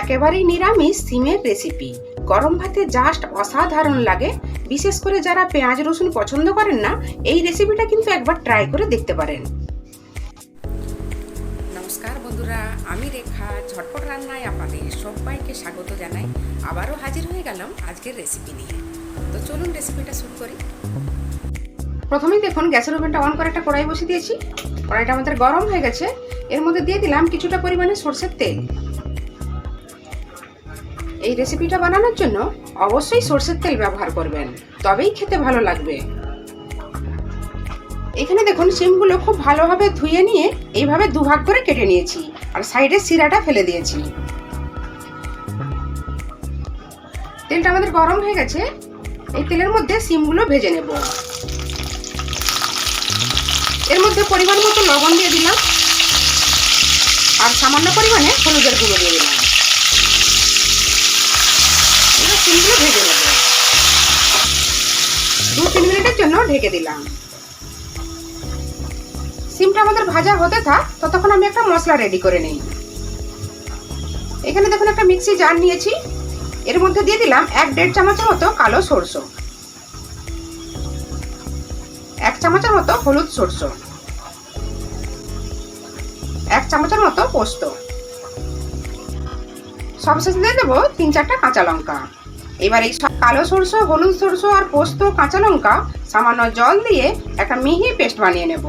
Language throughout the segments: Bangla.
একেবারেই নিরামিষ সিমের রেসিপি গরম ভাতে জাস্ট অসাধারণ লাগে। বিশেষ করে যারা পেঁয়াজ রসুন পছন্দ করেন না এই রেসিপিটা কিন্তু একবার ট্রাই করে দেখতে পারেন। নমস্কার বন্ধুরা আমি রেখা। ঝটপট রান্নায় আপনাদের সবাইকে স্বাগত জানাই। আবারও হাজির হয়ে গেলাম আজকের রেসিপি নিয়ে। তো চলুন রেসিপিটা শুরু করি। প্রথমেই দেখুন গ্যাসের ওভেনটা অন করে একটা কড়াই বসিয়ে দিয়েছি। কড়াইটা আমাদের গরম হয়ে গেছে। এর মধ্যে দিয়ে দিলাম কিছুটা পরিমাণে সর্ষের তেল। এই রেসিপিটা বানানোর জন্য অবশ্যই সর্ষের তেল ব্যবহার করবেন। তবেই খেতে ভালো লাগবে। এখানে দেখুন সিমগুলো খুব ভালোভাবে ধুয়ে নিয়ে এইভাবে দুভাগ করে কেটে নিয়েছি আর সাইডে শিরাটা ফেলে দিয়েছি। তেলটা আমাদের গরম হয়ে গেছে। এই তেলের মধ্যে সিমগুলো ভেজে নেব। এর মধ্যে পরিমাণ মতো লবণ দিয়ে দিলাম। আর সামান্য পরিমাণে হলুদের গুঁড়ো দিয়ে দিলাম। ভেজে নেব। দু, তিন মিনিটের জন্য ঢেকে দিলাম। সিমটা আমাদের ভাজা হতে থাক, ততক্ষণ আমি একটা মশলা রেডি করে নিই। এখানে দেখুন একটা মিক্সি জার নিয়েছি। এর মধ্যে দিয়ে দিলাম এক দেড় চামচের মতো কালো সরষে। এক চামচের মতো হলুদ সরষে। এক চামচের মতো পোস্ত। সবশেষে দিয়ে দেবো তিন চারটা কাঁচা লঙ্কা। এবার এই সব কালো সরষে, হলুদ সরষে আর পোস্ত, কাঁচা লঙ্কা সামান্য জল দিয়ে একটা মিহি পেস্ট বানিয়ে নেব।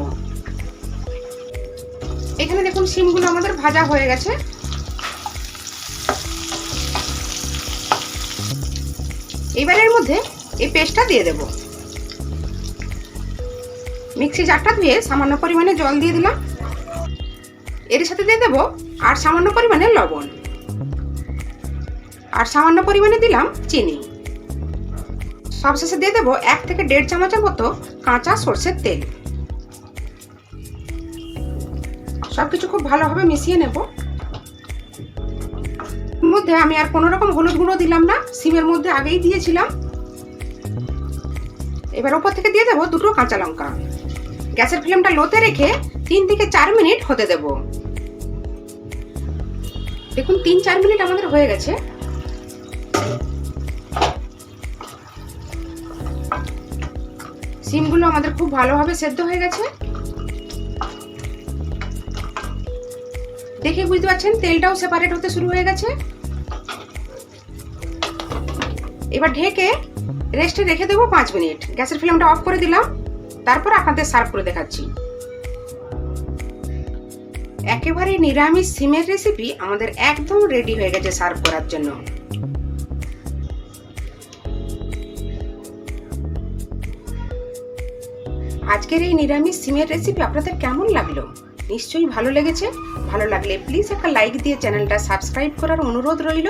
এখানে দেখুন সিমগুলো আমাদের ভাজা হয়ে গেছে। এবার এর মধ্যে এই পেস্টটা দিয়ে দেব। মিক্সি জারটা ধুয়ে সামান্য পরিমাণে জল দিয়ে দিলাম। এর সাথে দিয়ে দেবো আর সামান্য পরিমাণে লবণ। আর সামান্য পরিমাণে দিলাম চিনি। সবশেষে দিয়ে দেবো এক থেকে দেড় চামচের মতো কাঁচা সর্ষের তেল। সবকিছু খুব ভালোভাবে মিশিয়ে নেব। মধ্যে আমি আর কোনো রকম হলুদ গুঁড়ো দিলাম না, সিমের মধ্যে আগেই দিয়েছিলাম। এবার ওপর থেকে দিয়ে দেবো দুটো কাঁচা লঙ্কা। গ্যাসের ফ্লেমটা লোতে রেখে তিন থেকে চার মিনিট হতে দেব। দেখুন, তিন চার মিনিট আমাদের হয়ে গেছে। সিমগুলো আমাদের খুব ভালোভাবে সেদ্ধ হয়ে গেছে। দেখে বুঝতে পারছেন, তেলটাও সেপারেট হতে শুরু হয়ে গেছে। এবার ঢেকে রেস্টে রেখে দেবো পাঁচ মিনিট। গ্যাসের ফ্লেমটা অফ করে দিলাম, তারপর আপনাদের সার্ভ করে দেখাচ্ছি। একেবারে নিরামিষ সিমের রেসিপি আমাদের একদম রেডি হয়ে গেছে সার্ভ করার জন্য। আজকের এই নিরামিষ সিমের রেসিপি আপনাদের কেমন লাগল? নিশ্চয়ই ভালো লেগেছে। ভালো লাগলে প্লিজ একটা লাইক দিয়ে চ্যানেলটা সাবস্ক্রাইব করার অনুরোধ রইল।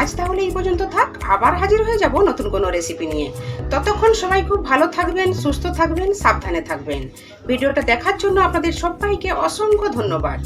আজ তাহলে এই পর্যন্ত থাক, আবার হাজির হয়ে যাব নতুন কোনো রেসিপি নিয়ে। ততক্ষণ সবাই খুব ভালো থাকবেন, সুস্থ থাকবেন, সাবধানে থাকবেন। ভিডিওটা দেখার জন্য আপনাদের সবাইকে অসংখ্য ধন্যবাদ।